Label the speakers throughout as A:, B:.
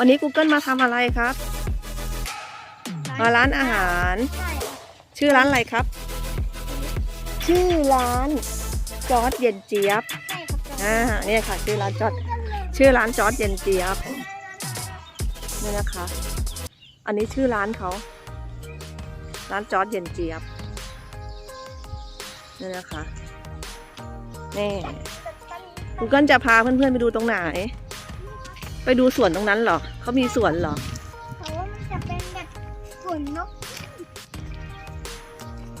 A: วันนี้ Google มาทำอะไรครับ มาร้านอาหาร
B: ใช่
A: ชื่อร้านอะไรครับ ชื่อร้านจอร์ดเย็นเจี๊ยบ
B: ใช่ครับ
A: อ่าเนี่ยค่ะ ชื่อร้านจอร์ดชื่อร้านจอร์ดเย็นเจี๊ยบนี่นะคะ อันนี้ชื่อร้านเขา ร้านจอร์ดเย็นเจี๊ยบนี่นะคะนี่ Google จะพาเพื่อนๆไปดูตรงไหน ไปดูสวนตรงนั้นเหรอเขามีสวนเหรอ
B: เพราะว่ามันจะเป็นแบบฝนนก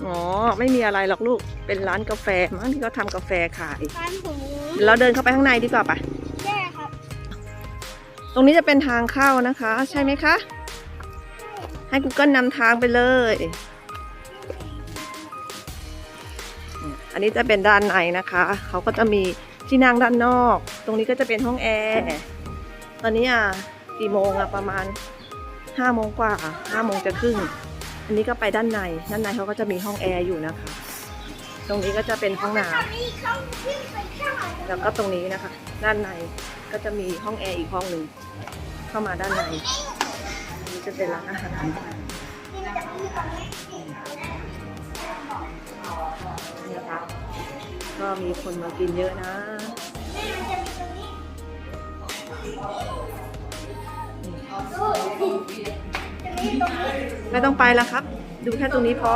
A: อ๋อไม่มีอะไรหรอกลูกเป็นร้านกาแฟมั้งที่เขาทำกาแฟขาย
B: บ้านผม
A: เดี๋ยวเราเดินเข้าไปข้างในดีกว่าปะ
B: แย่ครับ
A: ตรงนี้จะเป็นทางเข้านะคะ ใช่ไหมคะ ให้ Google นำทางไปเลยอืมอันนี้จะเป็นด้านในนะคะ เขาก็จะมีที่นั่งด้านนอก ตรงนี้ก็จะเป็นห้องแอร์ ตอนนี้อะกี่โมงอะประมาณห้าโมงกว่าห้าโมงจะครึ่ง อันนี้ก็ไปด้านใน ด้านในเขาก็จะมีห้องแอร์อยู่นะคะ ตรงนี้ก็จะเป็นห้องน้ำแล้วก็ตรงนี้นะคะ ด้านในก็จะมีห้องแอร์อีกห้องหนึ่งเข้ามาด้านในอันนี้จะเป็นร้านอาหาร
B: นี่มันจะมีตรงนี้
A: นี่นะคะก็มีคนมากินเยอะนะ ไม่ต้องไปแล้วครับ ดูแค่ตรงนี้พอ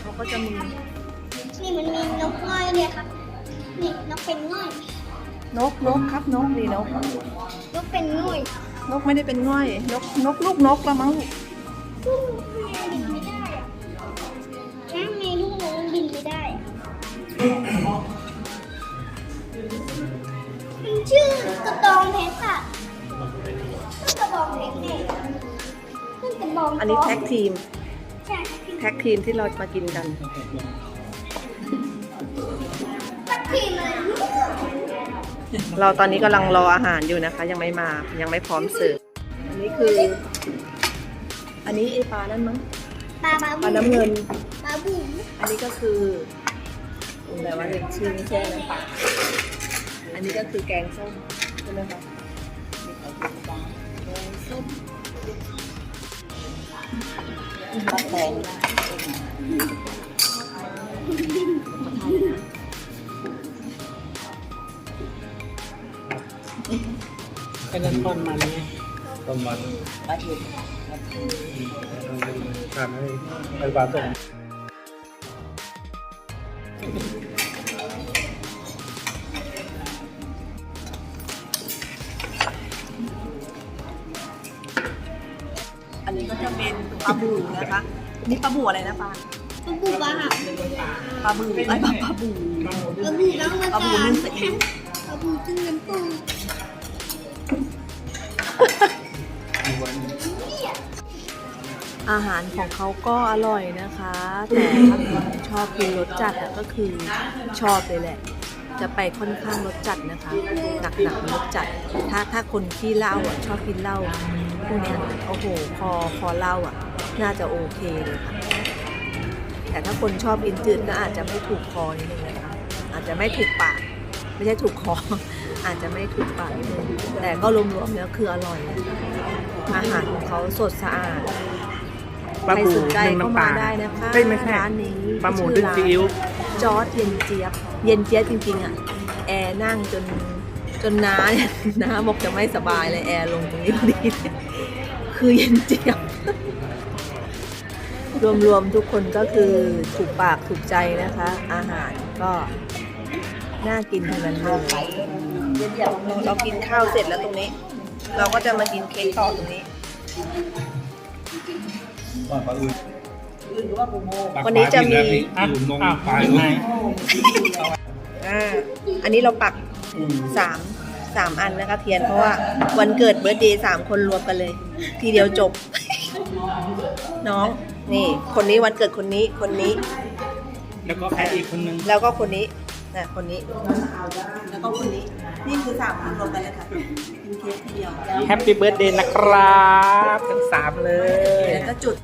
A: เขาก็จะมี
B: นี่มันมีนกง่อยเลยครับนี่นกเป็นง่อย
A: นกนกครับนกนี่นก
B: นกเป็นง่อย
A: นกไม่ได้เป็นง่อย นกนกลูกนกละมั้งลูก
B: ซึ่งบินไม่ได้อะนั่งไงลูกนกบินไม่ได้อะมันชื่อกระดองเพชรอะต้นกระบ องเพชรเนี่ยต้นกระบอง
A: อันนี้แท็กทีม
B: ใช่
A: แท็กทีมที่เรามากินกัน
B: แท็กทีมเลย
A: เราตอนนี้กำลังรออาหารอยู่นะคะ ยังไม่มา ยังไม่พร้อมเสิร์ฟ อันนี้คือ อันนี้ไอปลานั่นมั้ง
B: ปลาบา
A: ป
B: บู
A: ลาน้ำเงิน
B: ปลาบู
A: อันนี้ก็คืออะไรวะเนี่ยชื่อไม่ใช่นะอันนี้ก็คือแกงส้มใช่ไหมคะ แกงส้มปลาแตง
C: เป็นน้ำต้นมันไง
D: ต้มมัน
A: ปลาเห็ด
D: ทานให้ไอ้ปลาต้ม
A: อันนี้ก็จะเป็นปลาบูนะคะนี่ปลาบูอะไรนะปลา
B: ปลาบูปลาหับ
A: ปลาบูไอ้ยปลาปลาบู
B: ปลาบูน้องมัน
A: ปลาบูนึ่งซีอิ๊ว
B: ปลาบูจึงน้ำปู
A: อาหารของเขาก็อร่อยนะคะ แต่ถ้าคุณชอบกินรสจัดอะก็คือชอบเลยแหละ จะไปค่อนข้างรสจัดนะคะหนักหนักๆรสจัด ถ้าถ้าคนที่เหล้าอะชอบกินเหล้า พวกเนี้ยโอ้โหพอพอเหล้าอะ น่าจะโอเคเลยค่ะ แต่ถ้าคนชอบกินจืดก็อาจจะไม่ถูกคอนิดนึงนะคะอาจจะไม่ถูกปาก ไม่ใช่ถูกคอ อาจจะไม่ถูกปากนิดนึงแต่ก็รวมๆแล้วคืออร่อยนะคะอาหารของเขาสดสะอาด
C: ปลา
A: ใคร
C: บู
A: สนใจ
C: นึ่ง
A: ก็
C: น้ำป
A: มา
C: ลา
A: ได้นะคะ
C: เอ้ยไม่ใช่
A: ร้านนี้
C: ปลาหมู
A: ชื่
C: นึ่
A: องร้าน
C: ซีอิ๊ว
A: จอร์ดเย็นเจี๊ยบ เย็นเจี๊ยบจริงๆอะ แอร์นั่งจน จนน้าเนี่ยน้าบอกจะไม่สบายเลยแอร์ลงตรงนี้พอดีคือเย็นเจี๊ยบรวมๆทุกคนก็คือถูกปากถูกใจนะคะ อาหารก็น่ากินทั้งนั้นเลยเดี๋ยวเรากินข้าวเสร็จแล้วตรงนี้ เราก็จะมากินเค้กต่อตรงนี้
D: ว่าปลาอื่น
A: วันนี้จะมี
C: อะ
D: อยู่นง
C: อ้าว
D: ปลาย
C: ยังไง
A: อ่าอันนี้เราปัก สามสามอันนะคะเทียนเพราะว่าวันเกิดเบิร์ดเดย์สามคนรวมกันเลย ทีเดียวจบ น้องนี่ คนนี้วันเกิดคนนี้คนนี้
C: แล้วก็แพ้อีกคนนึง
A: แล้วก็คนนี้นะคนนี้ แล้วก็คนนี้ นี่คือสามคนรวมกันเลยค่ะกินเค้กทีเดียว
C: แฮปปี้เบิร์ดเดย์นะครับทั้งสามเลย
A: แล้วก็จุด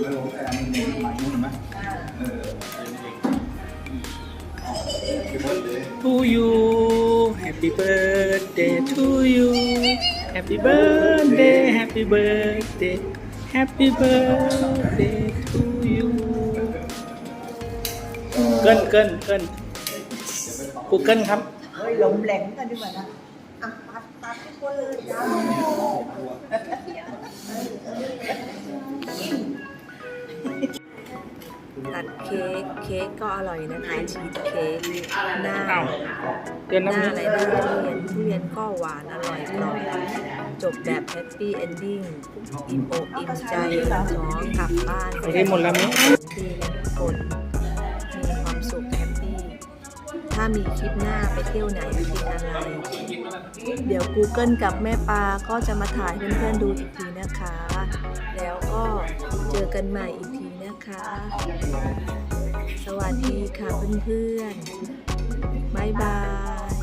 D: ไม่ลงแต่อันนี้ใหม่นู่นไหม เออ
C: to you Happy birthday to you Happy birthday Happy birthday Happy birthday to you เกินเกินเกิน Google ครับ
E: เฮ้ยลมแหลมกันดีกว่านะอ่ะปัดปัดทุกคนเลยจ้า
A: ตัดเค้ก เค้กก็อร่อยนะคะชีสเค้กหน้า
C: อ้าวเกิน
A: ห
C: น้ำ
A: น้า
C: นี้
A: อะไรหน้าทุเรียนทุเรียนก็หวานอร่อยกรอบจบแบบแฮปปี้เอนดิ้งอิ่มอกอิ่มใจท้องกลับบ้าน
C: โอเคหมดแล้วมั้ย
A: ดีกันทุกคน มีความสุขแฮปปี้ ถ้ามีคลิปหน้าไปเที่ยวไหนไปกินอะไร เดี๋ยว Google กับแม่ปาก็จะมาถ่ายให้เพื่อนๆดูอีกทีนะคะ แล้วก็เจอกันใหม่อีกที นะคะ สวัสดีค่ะเพื่อนๆ บ๊ายบาย